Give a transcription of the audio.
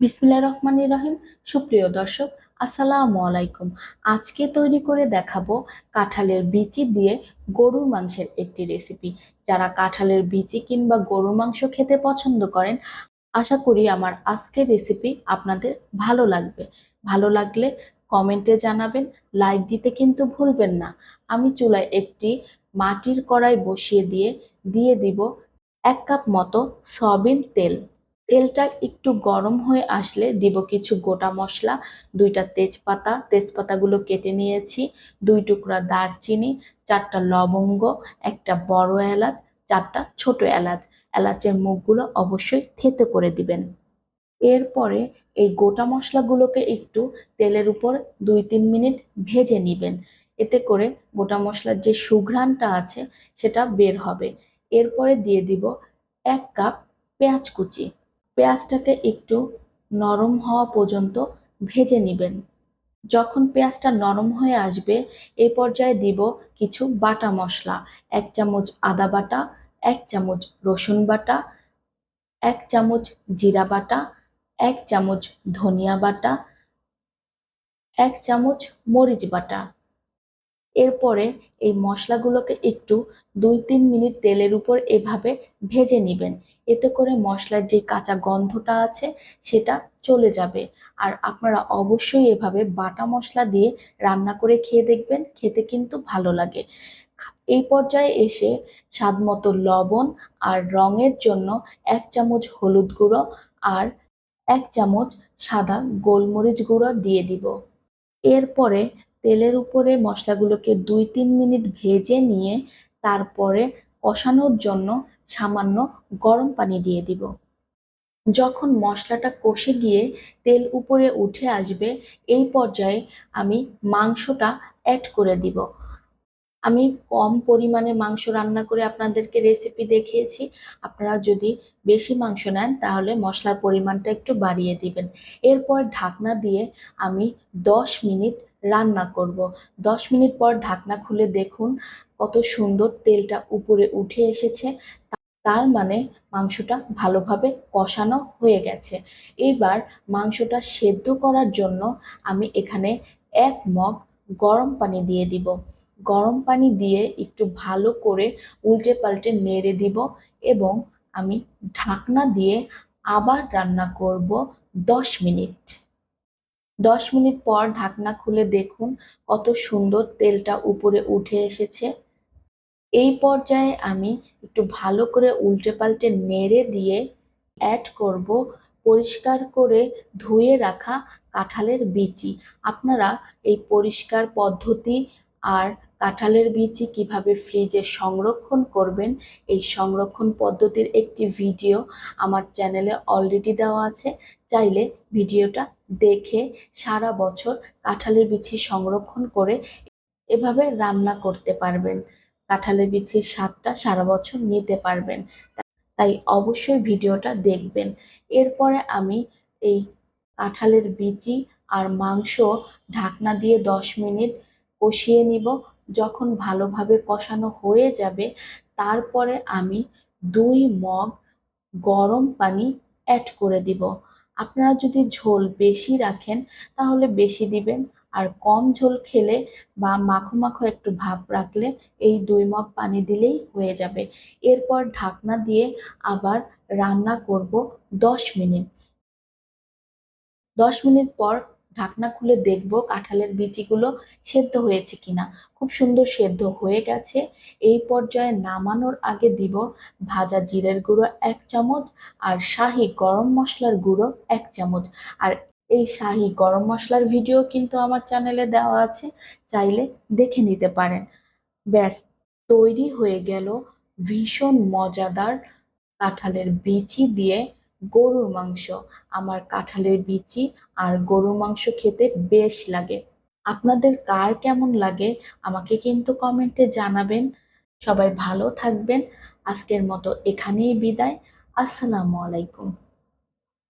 বিসমিল্লাহ রহমান রহিম। সুপ্রিয় দর্শক, আসসালামু আলাইকুম। আজকে তৈরি করে দেখাবো কাঁঠালের বিচি দিয়ে গরুর মাংসের একটি রেসিপি যারা কাঁঠালের বিচি কিংবা গরুর মাংস খেতে পছন্দ করেন, আশা করি আমার আজকের রেসিপি আপনাদের ভালো লাগবে। ভালো লাগলে কমেন্টে জানাবেন লাইক দিতে কিন্তু ভুলবেন না। আমি চুলায় একটি মাটির কড়াই বসিয়ে দিয়ে দিয়ে দিব এক কাপ মতো সয়াবিন তেল। তেলটা একটু গরম হয়ে আসলে দিব কিছু গোটা মশলা, দুইটা তেজপাতা, তেজপাতাগুলো কেটে নিয়েছি, দুই টুকরা দারচিনি, চারটা লবঙ্গ, একটা বড় এলাচ, চারটা ছোট এলাচ। এলাচের মুখগুলো অবশ্যই থেতে করে দিবেন। এরপরে এই গোটা মশলাগুলোকে একটু তেলের উপর দুই তিন মিনিট ভেজে নিবেন। এতে করে গোটা মশলার যে সুঘ্রাণটা আছে সেটা বের হবে। এরপরে দিয়ে দিব এক কাপ পেঁয়াজ কুচি। পেঁয়াজটাকে একটু নরম হওয়া পর্যন্ত ভেজে নেবেন। যখন পেঁয়াজটা নরম হয়ে আসবে এই পর্যায়ে দিব কিছু বাটা মশলা, এক চামচ আদা বাটা, এক চামচ রসুন বাটা, এক চামচ জিরা বাটা, এক চামচ ধনিয়া বাটা, এক চামচ মরিচ বাটা। এরপরে এই মশলাগুলোকে একটু দুই তিন মিনিট তেলের উপর এভাবে ভেজে নেবেন। এতে করে মশলার যে কাঁচা গন্ধটা আছে সেটা চলে যাবে। আর আপনারা অবশ্যই এভাবে বাটা মশলা দিয়ে রান্না করে খেয়ে দেখবেন, খেতে কিন্তু ভালো লাগে। এই পর্যায়ে এসে স্বাদ মতো লবণ আর রঙের জন্য এক চামচ হলুদ গুঁড়ো আর এক চামচ সাদা গোলমরিচ গুঁড়ো দিয়ে দিব। এরপরে তেলের উপরে মশলাগুলোকে দুই তিন মিনিট ভেজে নিয়ে তারপরে কষানোর জন্য সামান্য গরম পানি দিয়ে দিব। যখন মশলাটা কষে গিয়ে তেল উপরে উঠে আসবে, এই পর্যায়ে আমি মাংসটা অ্যাড করে দিব। আমি কম পরিমাণে মাংস রান্না করে আপনাদেরকে রেসিপি দেখিয়েছি। আপনারা যদি বেশি মাংস নেন, তাহলে মশলার পরিমাণটা একটু বাড়িয়ে দিবেন। এরপর ঢাকনা দিয়ে আমি দশ মিনিট রান্না করব। দশ মিনিট পর ঢাকনা খুলে দেখুন কত সুন্দর তেলটা উপরে উঠে এসেছে। তার মানে মাংসটা ভালোভাবে কষানো হয়ে গেছে। এবার মাংসটা সেদ্ধ করার জন্য আমি এখানে এক মগ গরম পানি দিয়ে দিব। গরম পানি দিয়ে একটু ভালো করে উল্টে পাল্টে নেড়ে দিব এবং আমি ঢাকনা দিয়ে আবার রান্না করব দশ মিনিট। দশ মিনিট পর ঢাকনা খুলে দেখুন কত সুন্দর তেলটা উপরে উঠে এসেছে। এই পর্যায়ে আমি একটু ভালো করে উল্টে পাল্টে নেড়ে দিয়ে অ্যাড করব পরিষ্কার করে ধুয়ে রাখা কাঁঠালের বিচি। আপনারা এই পরিষ্কার পদ্ধতি আর কাঁঠালের বিচি কীভাবে ফ্রিজে সংরক্ষণ করবেন, এই সংরক্ষণ পদ্ধতির একটি ভিডিও আমার চ্যানেলে অলরেডি দেওয়া আছে। চাইলে ভিডিওটা দেখে সারা বছর কাঁঠালের বিচি সংরক্ষণ করে এভাবে রান্না করতে পারবেন। কাঁঠালের বিচির স্বাদটা সারা বছর নিতে পারবেন। তাই অবশ্যই ভিডিওটা দেখবেন। এরপরে আমি এই কাঁঠালের বিচি আর মাংস ঢাকনা দিয়ে দশ মিনিট কষিয়ে নিব। যখন ভালোভাবে কষানো হয়ে যাবে, তারপরে আমি দুই মগ গরম পানি অ্যাড করে দিব। আপনারা যদি ঝোল বেশি রাখেন, তাহলে বেশি দিবেন। আর কম ঝোল খেলে বা মাখো মাখো একটু ভাব রাখলে এই দুই মগ পানি দিলেই হয়ে যাবে। এরপর ঢাকনা দিয়ে আবার রান্না করব দশ মিনিট। দশ মিনিট পর ঢাকনা খুলে দেখব কাঁঠালের বিচিগুলো সেদ্ধ হয়েছে কিনা। খুব সুন্দর সেদ্ধ হয়ে গেছে। এই পর্যায়ে নামানোর আগে দিব ভাজা জিরের গুঁড়ো এক চামচ আর শাহি গরম মশলার গুঁড়ো এক চামচ। আর এই শাহি গরম মশলার ভিডিও কিন্তু আমার চ্যানেলে দেওয়া আছে, চাইলে দেখে নিতে পারেন। ব্যাস, তৈরি হয়ে গেল ভীষণ মজাদার কাঁঠালের বিচি দিয়ে গরুর মাংস। আমার কাঁঠালের বিচি আর গরুর মাংস খেতে বেশ লাগে। আপনাদের কার কেমন লাগে আমাকে কিন্তু কমেন্টে জানাবেন। সবাই ভালো থাকবেন। আজকের মতো এখানেই বিদায়। আসসালামু আলাইকুম।